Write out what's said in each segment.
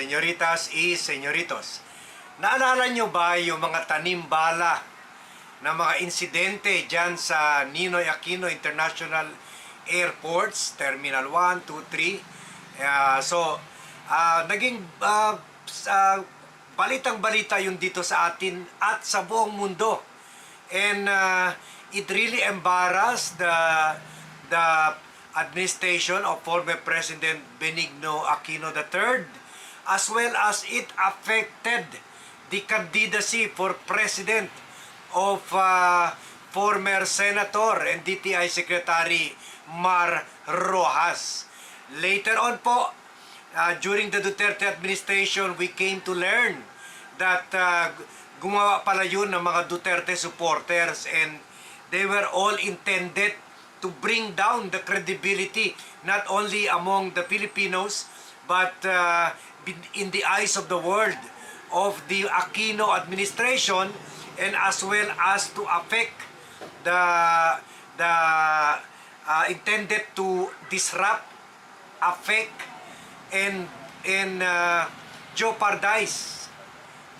senyoritas y senyoritos. Naalala nyo ba yung mga tanim bala na mga insidente dyan sa Ninoy Aquino International Airports, Terminal 1, 2, 3. Uh, so, ah, naging ah, sa- balitang-balita yung dito sa atin at sa buong mundo. And uh, it really embarrassed the the administration of former President Benigno Aquino III as well as it affected the candidacy for president of uh, former Senator and DTI Secretary Mar Rojas. Later on po, uh, during the Duterte administration, we came to learn that uh, gumawa pala yun ng mga Duterte supporters and they were all intended to bring down the credibility not only among the Filipinos but uh, in the eyes of the world of the Aquino administration and as well as to affect the the uh, intended to disrupt affect and and uh, jeopardize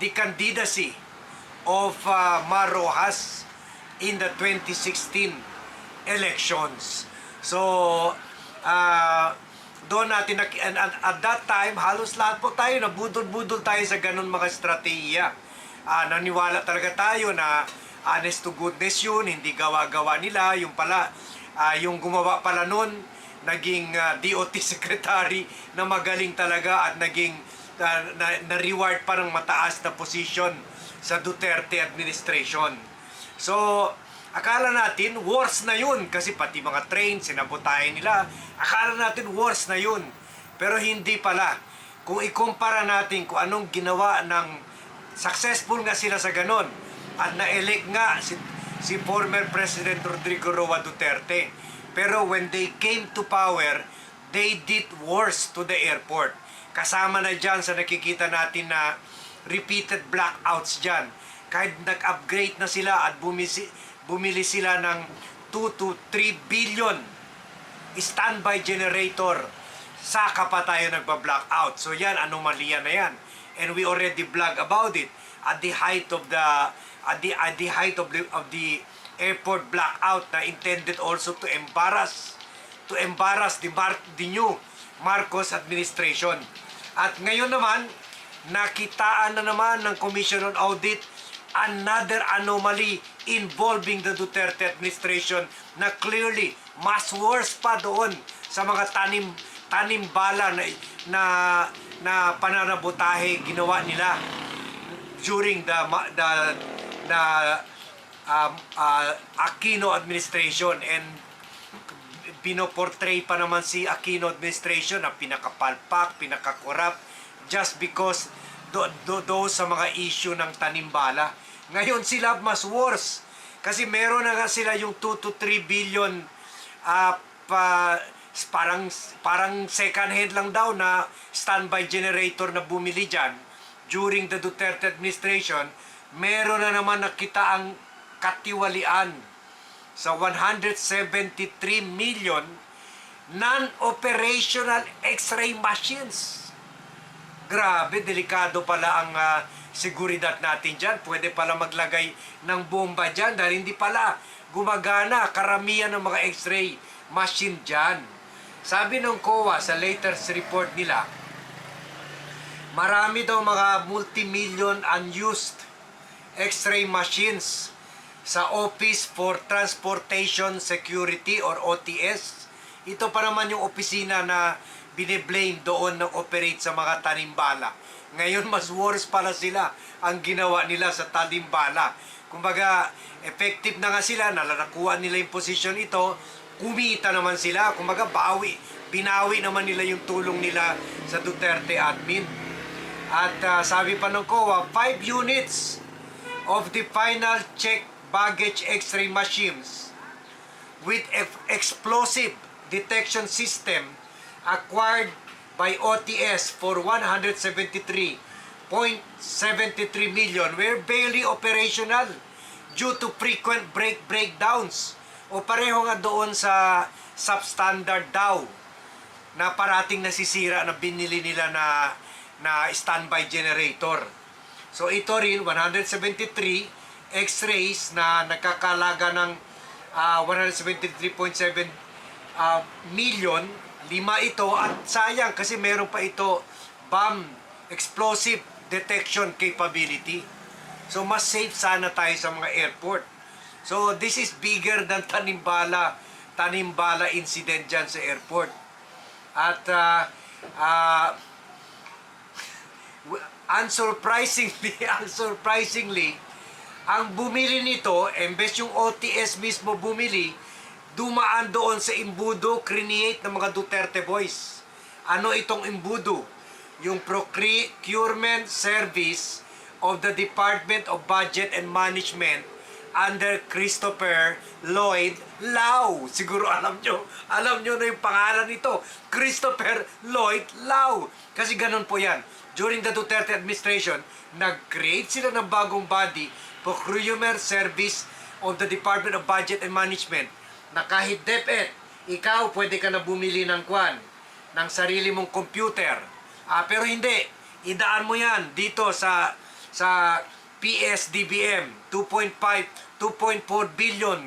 the candidacy of uh, Mar Rojas in the 2016 elections. So, uh, doon natin, nak- and, and at that time, halos lahat po tayo, nabudol-budol tayo sa ganun mga estratehiya. Ah, naniwala talaga tayo na honest to goodness yun, hindi gawa-gawa nila, yung pala, ah, yung gumawa pala nun, naging ah, DOT secretary na magaling talaga at naging ah, na, na-reward pa ng mataas na position sa Duterte administration. So, akala natin worse na yun kasi pati mga train, sinabotahin nila. Akala natin worse na yun. Pero hindi pala. Kung ikumpara natin kung anong ginawa ng successful nga sila sa ganon at na-elect nga si, si former President Rodrigo Roa Duterte. Pero when they came to power, they did worse to the airport. Kasama na dyan sa nakikita natin na repeated blackouts dyan. Kahit nag-upgrade na sila at bumisi, bumili sila ng 2 to 3 billion standby generator. Saka pa tayo nagpa-blackout. So yan, anomalya na yan. And we already blog about it at the height of the at the at the height of the, of the airport blackout na intended also to embarrass to embarrass the Mar- the new Marcos administration. At ngayon naman, nakitaan na naman ng Commission on Audit another anomaly involving the Duterte administration na clearly mas worse pa doon sa mga tanim tanim bala na na, na pananabotahe ginawa nila during the the the um, uh, Aquino administration and pinoportray pa naman si Aquino administration na pinakapalpak, pinakakorap just because do, do, do sa mga issue ng tanimbala. Ngayon sila mas worse kasi meron na nga sila yung 2 to 3 billion uh, pa, parang parang second hand lang daw na standby generator na bumili diyan during the Duterte administration meron na naman nakita ang katiwalian sa 173 million non-operational x-ray machines. Grabe, delikado pala ang ah, seguridad natin dyan. Pwede pala maglagay ng bomba dyan dahil hindi pala gumagana karamihan ng mga x-ray machine dyan. Sabi ng COA sa latest report nila, marami daw mga multi-million unused x-ray machines sa Office for Transportation Security or OTS. Ito pa naman yung opisina na biniblame doon ng operate sa mga tanimbala. Ngayon mas worse pala sila ang ginawa nila sa tanimbala. Kumbaga, effective na nga sila, nalanakuha nila yung posisyon ito, kumita naman sila, kumbaga bawi, binawi naman nila yung tulong nila sa Duterte admin. At ah, sabi pa ng COA, 5 units of the final check baggage x-ray machines with ex- explosive detection system acquired by OTS for 173.73 million were barely operational due to frequent break breakdowns o pareho nga doon sa substandard daw na parating nasisira na binili nila na na standby generator. So ito rin 173 X-rays na nakakalaga ng ah, 173.7 ah, million. Lima ito at sayang kasi meron pa ito bomb explosive detection capability. So mas safe sana tayo sa mga airport. So this is bigger than Tanimbala Tanimbala incident dyan sa airport. At uh, uh, unsurprisingly, unsurprisingly, ang bumili nito, embes yung OTS mismo bumili, dumaan doon sa imbudo create ng mga Duterte boys. Ano itong imbudo? Yung procurement service of the Department of Budget and Management under Christopher Lloyd Lau. Siguro alam nyo, alam nyo na yung pangalan nito. Christopher Lloyd Lau. Kasi ganun po yan. During the Duterte administration, nag-create sila ng bagong body, Procurement Service of the Department of Budget and Management, na kahit DepEd, ikaw pwede ka na bumili ng kwan, ng sarili mong computer. Ah, pero hindi, idaan mo yan dito sa sa PSDBM 2.5 2.4 billion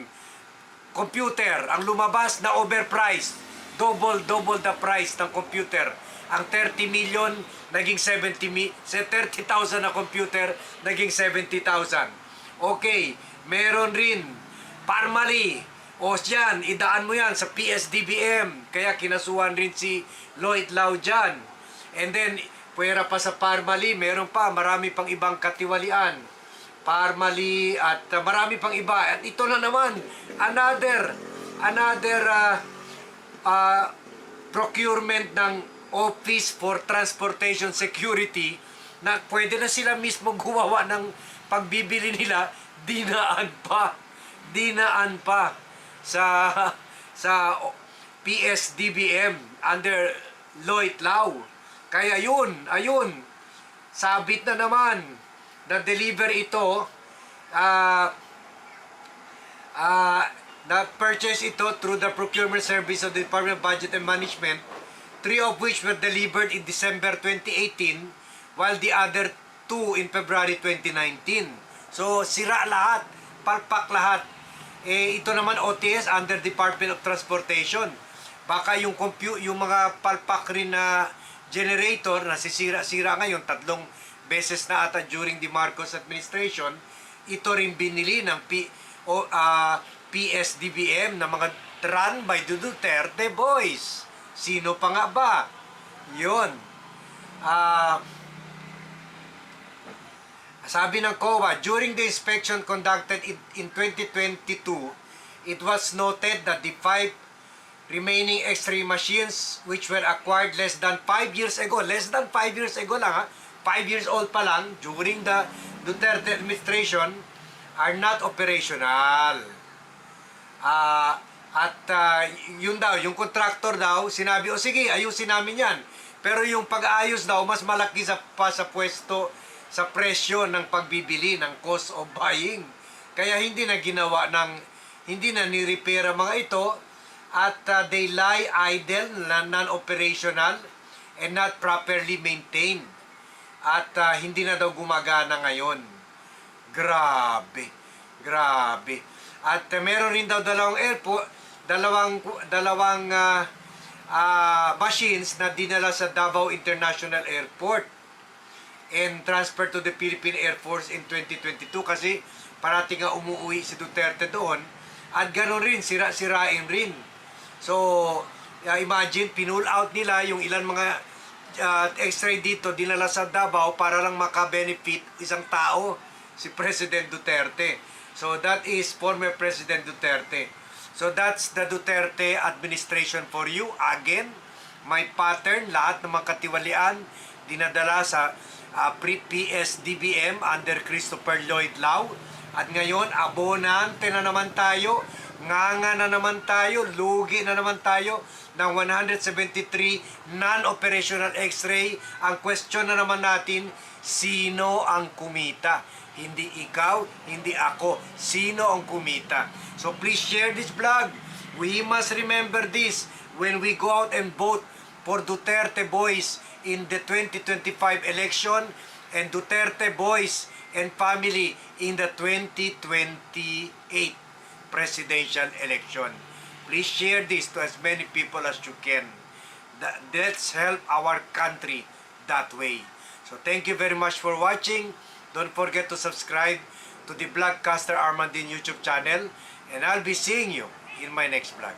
computer. Ang lumabas na overpriced. Double double the price ng computer. Ang 30 million naging 70 mi, sa 30,000 na computer naging 70,000 okay meron rin Parmali o yan idaan mo yan sa PSDBM kaya kinasuhan rin si Lloyd Lau dyan and then Pwera pa sa Parmali, meron pa, marami pang ibang katiwalian. Parmali at uh, marami pang iba. At ito na naman, another, another uh, uh, procurement ng Office for Transportation Security na pwede na sila mismo gumawa ng pagbibili nila, dinaan pa. Dinaan pa sa sa PSDBM under Lloyd Lau. Kaya yun, ayun, sabit na naman na deliver ito ah ah na-purchase ito through the procurement service of the Department of Budget and Management, three of which were delivered in December 2018, while the other two in February 2019. So, sira lahat, palpak lahat. Eh, ito naman OTS under Department of Transportation. Baka yung compute, yung mga palpak rin na generator na sisira-sira ngayon, tatlong beses na ata during the Marcos administration, ito rin binili ng P, o, ah, PSDBM na mga run by the Duterte boys. Sino pa nga ba? Yun. Ah... sabi ng COA, during the inspection conducted in, in 2022, it was noted that the five remaining X-ray machines which were acquired less than 5 years ago, less than 5 years ago lang ha, 5 years old pa lang, during the Duterte administration, are not operational. Ah, at ah, yun daw, yung contractor daw, sinabi, o sige, ayusin namin yan. Pero yung pag-aayos daw, mas malaki sa, pa sa pwesto, sa presyo ng pagbibili, ng cost of buying. Kaya hindi na ginawa ng, hindi na ni-repair ang mga ito, at ah, they lie idle, na non-operational, and not properly maintained. At ah, hindi na daw gumagana ngayon. Grabe. Grabe. At uh, meron rin daw dalawang airport, dalawang dalawang ah, ah, machines na dinala sa Davao International Airport and transferred to the Philippine Air Force in 2022 kasi parating nga umuwi si Duterte doon at ganoon rin sira-sirain rin. So, imagine pinull out nila yung ilan mga uh, x-ray dito dinala sa Davao para lang maka-benefit isang tao si President Duterte. So that is former President Duterte. So that's the Duterte administration for you. Again, may pattern, lahat ng mga katiwalian dinadala sa uh, pre-PSDBM under Christopher Lloyd Lau. At ngayon, abonante na naman tayo, nganga na naman tayo, lugi na naman tayo ng 173 non-operational x-ray. Ang question na naman natin, sino ang kumita? Hindi ikaw, hindi ako. Sino ang kumita? So please share this vlog. We must remember this when we go out and vote for Duterte boys in the 2025 election and Duterte boys and family in the 2028 presidential election. Please share this to as many people as you can. Let's help our country that way. So thank you very much for watching. Don't forget to subscribe to the Vlogcaster Armandin YouTube channel and I'll be seeing you in my next vlog.